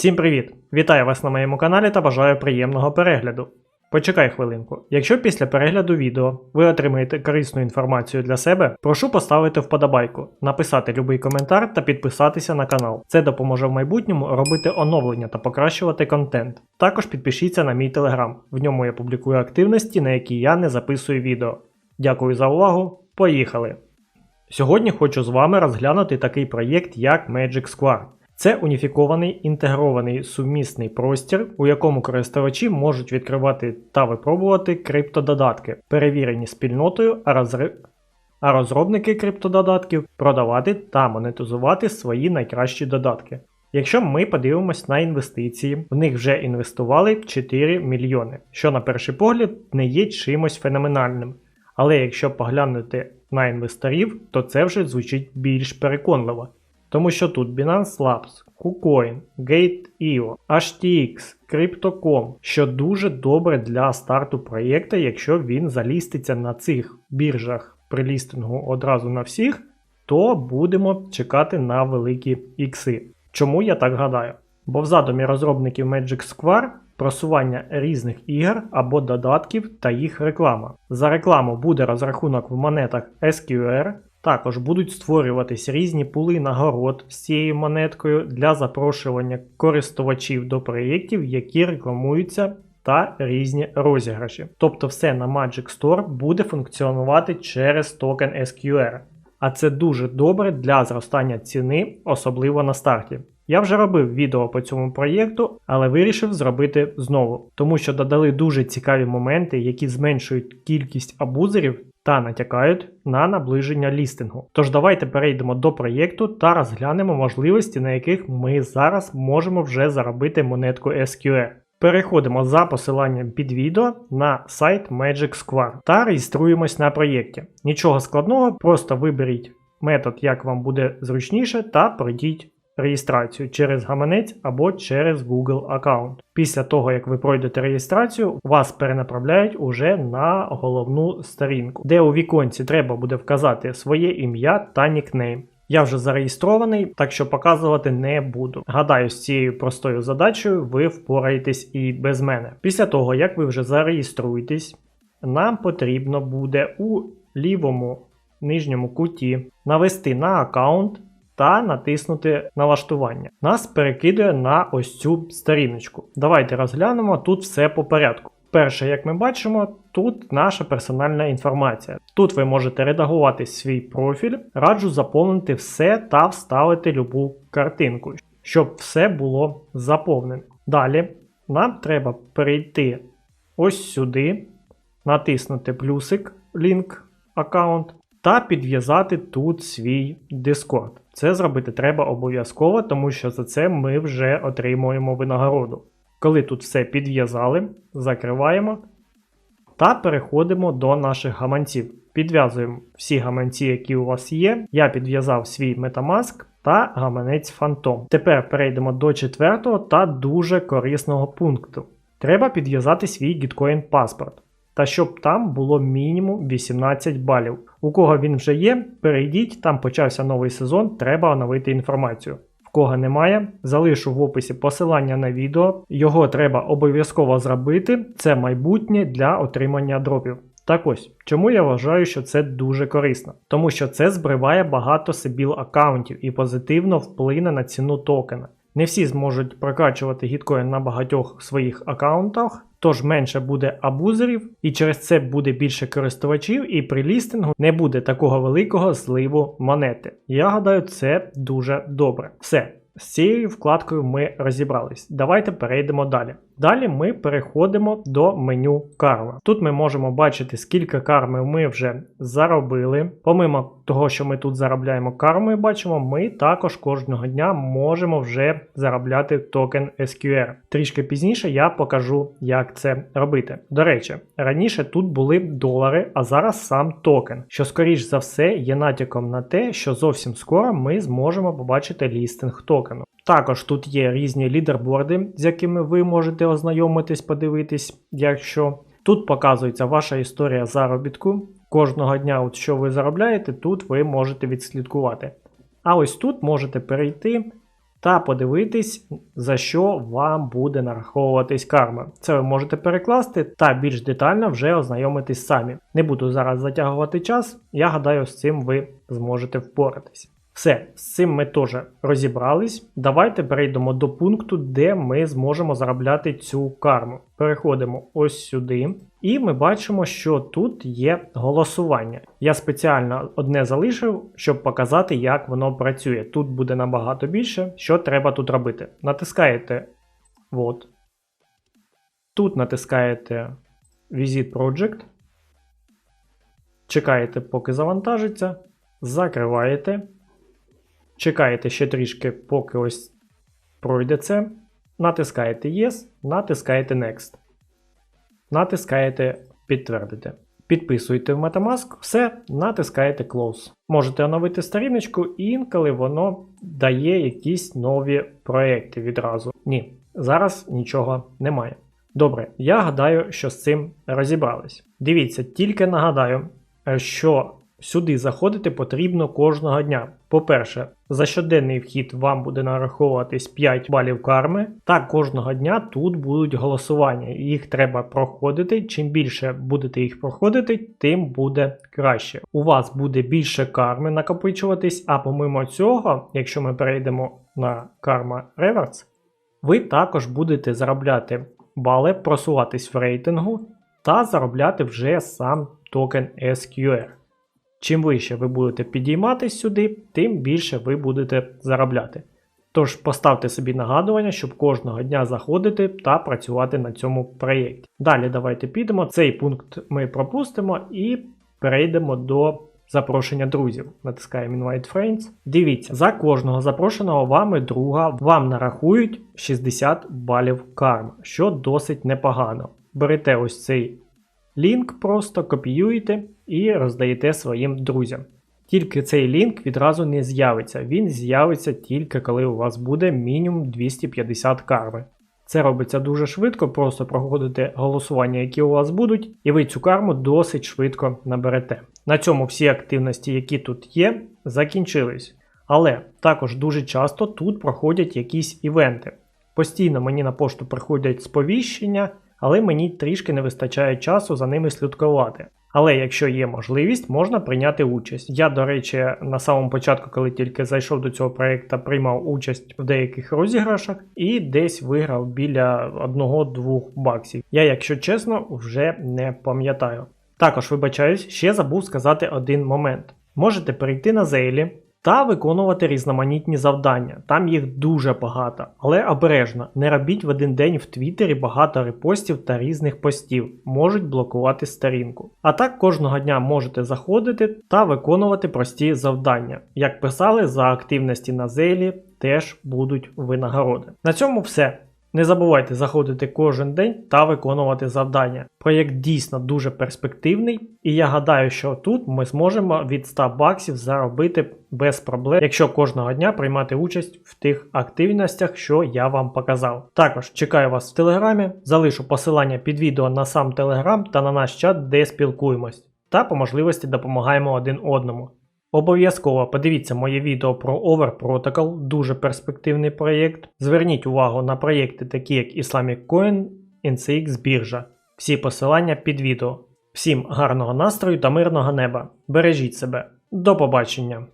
Всім привіт! Вітаю вас на моєму каналі та бажаю приємного перегляду. Почекай хвилинку. Якщо після перегляду відео ви отримаєте корисну інформацію для себе, прошу поставити вподобайку, написати любий коментар та підписатися на канал. Це допоможе в майбутньому робити оновлення та покращувати контент. Також підпишіться на мій телеграм. В ньому я публікую активності, на які я не записую відео. Дякую за увагу. Поїхали! Сьогодні хочу з вами розглянути такий проєкт, як Magic Square. Це уніфікований інтегрований сумісний простір, у якому користувачі можуть відкривати та випробувати криптододатки, перевірені спільнотою, а, розри... а розробники криптододатків продавати та монетизувати свої найкращі додатки. Якщо ми подивимось на інвестиції, в них вже інвестували 4 мільйони, що на перший погляд не є чимось феноменальним. Але якщо поглянути на інвесторів, то це вже звучить більш переконливо. Тому що тут Binance Labs, KuCoin, Gate.io, HTX, Crypto.com, що дуже добре для старту проєкта, якщо він заліститься на цих біржах при лістингу одразу на всіх, то будемо чекати на великі ікси. Чому я так гадаю? Бо в задумі розробників Magic Square просування різних ігор або додатків та їх реклама. За рекламу буде розрахунок в монетах SQR, також будуть створюватись різні пули нагород з цією монеткою для запрошування користувачів до проєктів, які рекламуються. Та різні розіграші. Тобто все на Magic Store буде функціонувати через токен SQR. А це дуже добре для зростання ціни, особливо на старті. Я вже робив відео по цьому проєкту, але вирішив зробити знову, тому що додали дуже цікаві моменти, які зменшують кількість абузерів та натякають на наближення лістингу. Тож давайте перейдемо до проєкту та розглянемо можливості, на яких ми зараз можемо вже заробити монетку SQR. Переходимо за посиланням під відео на сайт Magic Square та реєструємось на проєкті. Нічого складного, просто виберіть метод, як вам буде зручніше, та пройдіть реєстрацію через гаманець або через Google аккаунт. Після того, як ви пройдете реєстрацію, вас перенаправляють уже на головну сторінку, де у віконці треба буде вказати своє ім'я та нікнейм. Я вже зареєстрований, так що показувати не буду. Гадаю, з цією простою задачею ви впораєтесь і без мене. Після того, як ви вже зареєструєтесь, нам потрібно буде у лівому нижньому куті навести на аккаунт та натиснути налаштування. Нас перекидує на ось цю сторіночку. Давайте розглянемо тут все по порядку. Перше, як ми бачимо, тут наша персональна інформація. Тут ви можете редагувати свій профіль, раджу заповнити все та вставити любу картинку, щоб все було заповнено. Далі нам треба перейти ось сюди, натиснути плюсик, лінк аккаунт, та підв'язати тут свій Discord. Це зробити треба обов'язково, тому що за це ми вже отримуємо винагороду. Коли тут все підв'язали, закриваємо та переходимо до наших гаманців. Підв'язуємо всі гаманці, які у вас є. Я підв'язав свій Metamask та гаманець Phantom. Тепер перейдемо до четвертого та дуже корисного пункту. Треба підв'язати свій Gitcoin паспорт. Та щоб там було мінімум 18 балів. У кого він вже є, перейдіть, там почався новий сезон, треба оновити інформацію. В кого немає, залишу в описі посилання на відео, його треба обов'язково зробити, це майбутнє для отримання дропів. Так ось, чому я вважаю, що це дуже корисно? Тому що це збриває багато сибіл аккаунтів і позитивно вплине на ціну токена. Не всі зможуть прокачувати гіткоін на багатьох своїх аккаунтах, тож менше буде абузерів, і через це буде більше користувачів, і при лістингу не буде такого великого зливу монети. Я гадаю, це дуже добре. Все. З цією вкладкою ми розібрались. Давайте перейдемо далі. Далі ми переходимо до меню карма. Тут ми можемо бачити, скільки карми ми вже заробили. Помимо того, що ми тут заробляємо кармою, бачимо, ми також кожного дня можемо вже заробляти токен SQR. Трішки пізніше я покажу, як це робити. До речі, раніше тут були долари, а зараз сам токен, що, скоріш за все, є натяком на те, що зовсім скоро ми зможемо побачити лістинг токену. Також тут є різні лідерборди, з якими ви можете ознайомитись, подивитись, якщо тут показується ваша історія заробітку. Кожного дня, от що ви заробляєте, тут ви можете відслідкувати. А ось тут можете перейти та подивитись, за що вам буде нараховуватись карма. Це ви можете перекласти та більш детально вже ознайомитись самі. Не буду зараз затягувати час, я гадаю, з цим ви зможете впоратись. Все, з цим ми теж розібрались. Давайте перейдемо до пункту, де ми зможемо заробляти цю карму. Переходимо ось сюди, і ми бачимо, що тут є голосування. Я спеціально одне залишив, щоб показати, як воно працює. Тут буде набагато більше, що треба тут робити. Натискаєте вот. Тут натискаєте Visit Project. Чекаєте, поки завантажиться. Закриваєте. Чекаєте ще трішки, поки ось пройде це. Натискаєте Yes, натискаєте Next. Натискаєте Підтвердити. Підписуєте в Metamask, все, натискаєте Close. Можете оновити сторіночку, і інколи воно дає якісь нові проекти відразу. Ні, зараз нічого немає. Добре, я гадаю, що з цим розібрались. Дивіться, тільки нагадаю, що сюди заходити потрібно кожного дня. По-перше, за щоденний вхід вам буде нараховуватись 5 балів карми, та кожного дня тут будуть голосування. Їх треба проходити. Чим більше будете їх проходити, тим буде краще. У вас буде більше карми накопичуватись, а помимо цього, якщо ми перейдемо на карма реверс, ви також будете заробляти бали, просуватись в рейтингу та заробляти вже сам токен SQR. Чим вище ви будете підійматись сюди, тим більше ви будете заробляти. Тож поставте собі нагадування, щоб кожного дня заходити та працювати на цьому проєкті. Далі давайте підемо. Цей пункт ми пропустимо і перейдемо до запрошення друзів. Натискаємо Invite Friends. Дивіться, за кожного запрошеного вами друга вам нарахують 60 балів карми, що досить непогано. Берете ось цей лінк, просто копіюєте і роздаєте своїм друзям. Тільки цей лінк відразу не з'явиться. Він з'явиться тільки коли у вас буде мінімум 250 карми. Це робиться дуже швидко, просто проходите голосування, які у вас будуть, і ви цю карму досить швидко наберете. На цьому всі активності, які тут є, закінчились. Але також дуже часто тут проходять якісь івенти. Постійно мені на пошту приходять сповіщення, але мені трішки не вистачає часу за ними слідкувати. Але якщо є можливість, можна прийняти участь. Я, до речі, на самому початку, коли тільки зайшов до цього проєкту, приймав участь в деяких розіграшах і десь виграв біля 1-2 баксів. Я, якщо чесно, вже не пам'ятаю. Також вибачаюсь, ще забув сказати один момент. Можете перейти на Зейлі та виконувати різноманітні завдання. Там їх дуже багато, але обережно, не робіть в один день в Твіттері багато репостів та різних постів, можуть блокувати сторінку. А так кожного дня можете заходити та виконувати прості завдання. Як писали, за активності на Зейлі теж будуть винагороди. На цьому все. Не забувайте заходити кожен день та виконувати завдання. Проєкт дійсно дуже перспективний, і я гадаю, що тут ми зможемо від 100 баксів заробити без проблем, якщо кожного дня приймати участь в тих активностях, що я вам показав. Також чекаю вас в телеграмі, залишу посилання під відео на сам телеграм та на наш чат, де спілкуємось, та по можливості допомагаємо один одному. Обов'язково подивіться моє відео про Over Protocol, дуже перспективний проєкт. Зверніть увагу на проєкти, такі як Islamic Coin, NCX біржа. Всі посилання під відео. Всім гарного настрою та мирного неба. Бережіть себе. До побачення!